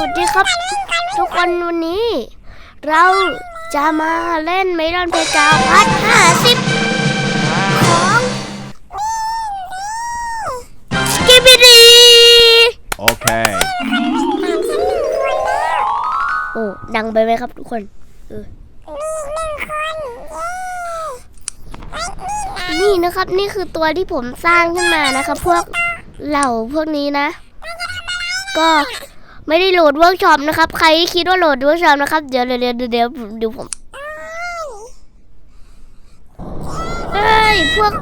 วัสดีครับ ทุกคนวันนี้ เราจะมาเล่นเมลอนเพกาพัดห้าสิบของสกิบิดี Okay. โอ้ดังไปไหมครับทุกคนเออนี่นะครับ นี่คือตัวที่ผมสร้างขึ้นมานะครับ พวกเหล่าพวกนี้นะ ก็ ไม่ได้โหลดเวิร์กช็อปนะครับ ใครที่คิดว่าโหลดเวิร์กช็อปนะครับ เดี๋ยวเดี๋ยวเดี๋ยวเดี๋ยวเดี๋ยวผมเอ้ย พวก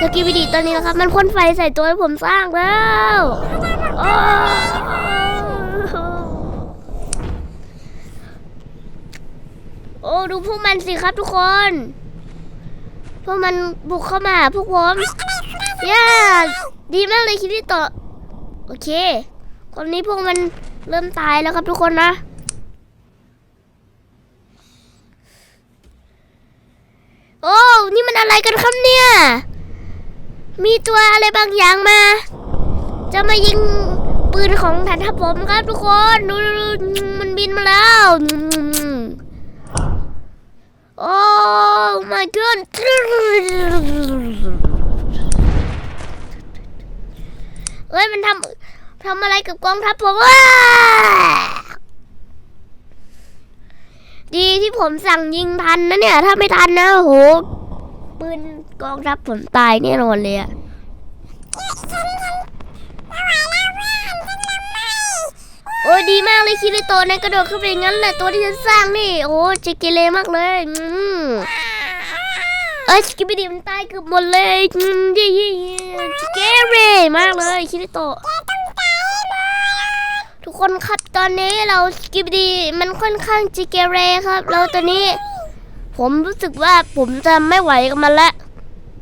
สกิบิดีตอนนี้นะครับ มันพ่นไฟใส่ตัวที่ผมสร้างแล้วโอ้โอ้ดูพวกมันสิครับทุกคน พวกมันบุกเข้ามาหาพวกผมย่าดีมากเลยคิดที่ต่อ โอเคคนนี้พวกมัน เริ่มตายแล้วครับทุกคนนะ โอ้ นี่มันอะไรกันครับเนี่ย มีตัวอะไรบางอย่างมา จะมายิงปืนของฐานทัพผมครับทุกคนดูมันบินมาแล้ว โอ้ my god เอ้ย มันทำ ทำอะไรกับกองทัพผมว้าดีที่ผมสั่งยิงทันนะเนี่ย ถ้าไม่ทันนะโหปืนกองทัพผมตายแน่นอนเลยอะโอ้ยดีมากเลยคิริโตะนะกระโดดขึ้นไปงั้นแหละตัวที่ฉันสร้างนี่ โอ้เจเกเรมากเลยเอ้ยกิบบิดีมันตายเกือบหมดเลยอืมเยี่ยี่สเกเรมากเลยคิริโตะ คนครับตอนนี้เราสกิบบิดีมันค่อนข้างจิเกเรครับแล้วตอนนี้ ผมรู้สึกว่าผมจะไม่ไหวกับมันละ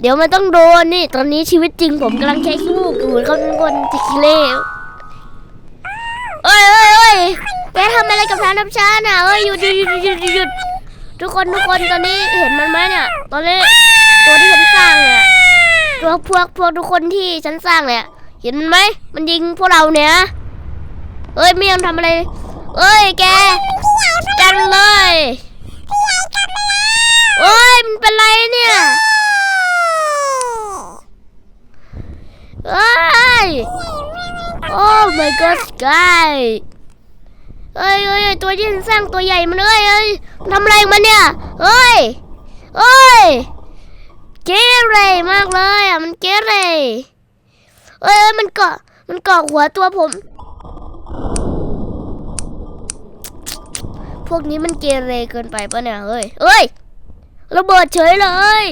เดี๋ยวมันต้องโดนนี่ ตอนนี้ชีวิตจริงผมกำลังใช้ขี้มูกอยู่เขาเป็นคนจิเกเรเอ้ยเอ้ยเอ้ยแกทำอะไรกับทางน้ำชาน่ะเอ้ยหยุดหยุดหยุดหยุดหยุดหยุดทุกคนทุกคนตอนนี้เห็นมันไหมเนี่ย ตอนนี้ตัวที่ฉันสร้างเนี่ยตัวพวกพวกทุกคนที่ฉันสร้างเนี่ย เห็นมันไหมมันยิงพวกเราเนี่ย เอ้ยไม่ยอมทำอะไร เอ้ยแกจังเลยเอ้ยมันเป็นไรเนี่ยเอ้ยโอ้ my god sky เอ้ยเอ้ยตัวที่ฉันสร้างตัวใหญ่มันเอ้ยเอ้ยทำอะไรมันเนี่ยเอ้ยเอ้ยเกเรมากเลยอะมันเกเรเอ้ยมันเกาะมันเกาะหัวตัวผม พ วกนี้มันเกเรเกินไปปะเนี่ยเฮ้ยเอ้ยระเบิดเฉยเลย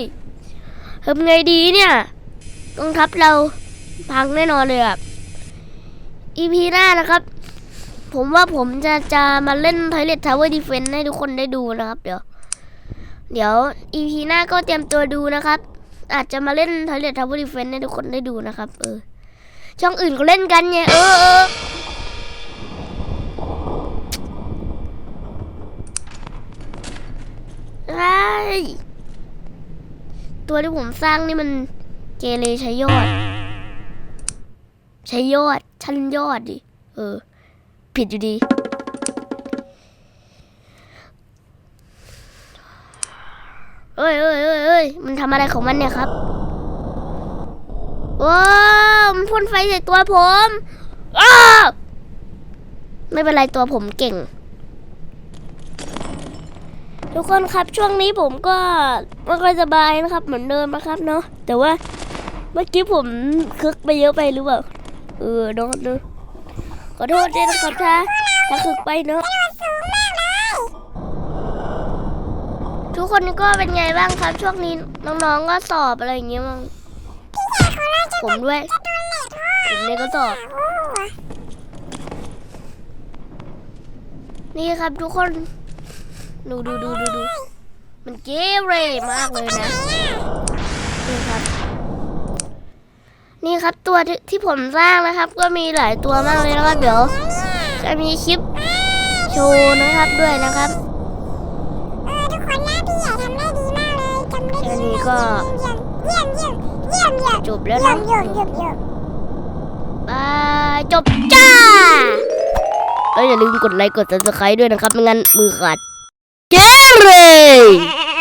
ทำไงดีเนี่ยกองทัพเราพังแน่นอนเลยอะอีพีหน้านะครับ ผมว่าผมจะจะมาเล่น Toilet Tower Defense ให้ทุกคนได้ดูนะครับ เดี๋ยว เดี๋ยวอีพีหน้าก็เตรียมตัวดูนะครับ อาจจะมาเล่น Toilet Tower Defense ให้ทุกคนได้ดูนะครับ เออ ช่องอื่นเขาเล่นกันไงเออเออไอ้ตัวที่ผมสร้างนี่มันเกเรใช้ยอด ใช้ยอด ชั้นยอดดิ เออ ผิดอยู่ดีเอ้ยเอ้ยเอ้ยเอ้ยมันทำอะไรของมันเนี่ยครับว้าวมันพ่นไฟใส่ตัวผมอ้าไม่เป็นไรตัวผมเก่ง ทุกคนครับช่วงนี้ผมก็ไม่ค่อยสบายนะครับเหมือนเดิมนะครับเนาะแต่ว่าเมื่อกี้ผมคึกไปเยอะไปหรือเปล่าเออโดนดูขอโทษด้วยนะครับถ้าถ้าคึกไปเนอะทุกคนก็เป็นไงบ้างครับ ช่วงนี้น้องๆก็สอบอะไรอย่างเงี้ยมั้งผมด้วยผมเนี่ยก็สอบนี่ครับทุกคน ดูดูดูดูดูมันเกเรมากเลยนะนี่ครับ นี่ครับตัวที่ที่ผมสร้างนะครับ ก็มีหลายตัวมากเลยนะครับเดี๋ยว จะมีคลิปโชว์นะครับด้วยนะครับทุกคนนะพี่ใหญ่ทำได้ดีมากเลยจำได้แค่ดีนี้ก็เยี่ยมเยี่ยมเยี่ยมเยี่ยมจบแล้วนะเยี่ยมเยี่ยมเยี่ยมบายจบจ้าแล้วอย่าลืมกดไลค์กด subscribe ด้วยนะครับไม่งั้นมือขาด ¡Qué!